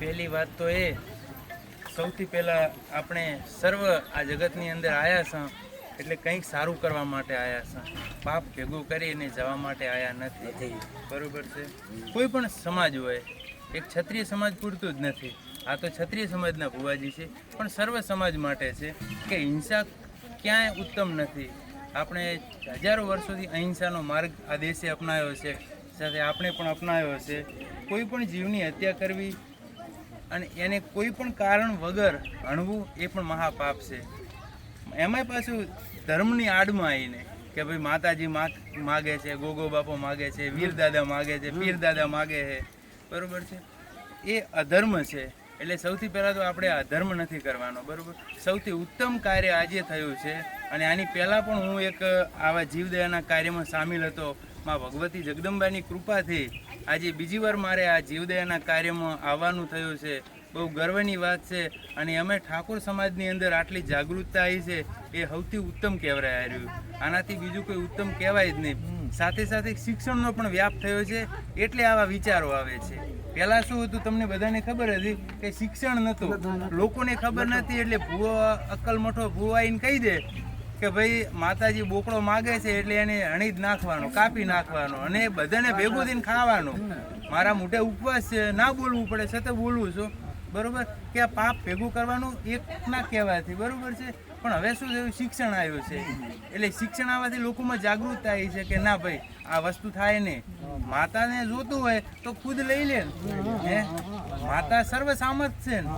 પહેલી વાત તો એ સૌથી પહેલાં આપણે સર્વ આ જગતની અંદર આવ્યા છે એટલે કંઈક સારું કરવા માટે આવ્યા છે. પાપ ભેગું કરીને જવા માટે આવ્યા નથી. બરોબર છે? કોઈ પણ સમાજ હોય એક ક્ષત્રિય સમાજ પૂરતું જ નથી. આ તો ક્ષત્રિય સમાજના ભુવાજી છે પણ સર્વ સમાજ માટે છે કે હિંસા ક્યાંય ઉત્તમ નથી. આપણે હજારો વર્ષોથી અહિંસાનો માર્ગ આ દેશે અપનાવ્યો છે સાથે આપણે પણ અપનાવ્યો છે. કોઈ પણ જીવની હત્યા કરવી અને એને કોઈ પણ કારણ વગર હણવું એ પણ મહાપાપ છે. એમાંય પાછું ધર્મની આડમાં આવીને કે ભાઈ માતાજી માગ- છે, ગોગો બાપો માગે છે, વીર દાદા માગે છે, પીર દાદા માગે છે. બરોબર છે? એ અધર્મ છે. એટલે સૌથી પહેલાં તો આપણે અધર્મ નથી કરવાનો, બરોબર? સૌથી ઉત્તમ કાર્ય આજે થયું છે અને આની પહેલાં પણ હું એક આવા જીવદયાના કાર્યમાં સામેલ હતો. માં ભગવતી જગદંબાની કૃપાથી આજે બીજી વાર મારે આ જીવદયાના કાર્યમાં આવવાનું થયું છે. બહુ ગર્વની વાત છે અને અમે ઠાકોર સમાજની અંદર આટલી જાગૃતતા આવી છે એ સૌથી ઉત્તમ કહેવાય રહ્યું આનાથી બીજું કોઈ ઉત્તમ કહેવાય જ નહીં. સાથે સાથે શિક્ષણનો પણ વ્યાપ થયો છે એટલે આવા વિચારો આવે છે. પહેલા શું હતું તમને બધાને ખબર હતી કે શિક્ષણ નહોતું. લોકોને ખબર નથી એટલે ભૂવો અક્કલ મઠો ભૂવાઈને કહી દે. કે ભાઈ માતાજી બોકડો માગે છે એટલે એને હણી જ નાખવાનો, કાપી નાખવાનો અને બધાને ભેગું થઈને ખાવાનું. મારા મોઢે ઉપવાસ છે, ના બોલવું પડે, છતાં બોલવું છું. બરોબર? કે આ પાપ ભેગું કરવાનું એક ના કહેવાથી બરોબર છે? પણ હવે શું થયું? શિક્ષણ આવ્યું છે. એટલે શિક્ષણ આવવાથી લોકોમાં જાગૃતતા આવી છે કે ના ભાઈ, આ વસ્તુ થાય નહીં. માતાને જોતું હોય તો ખુદ લઈ લે ને. માતા સર્વ સામર્થ છે ને.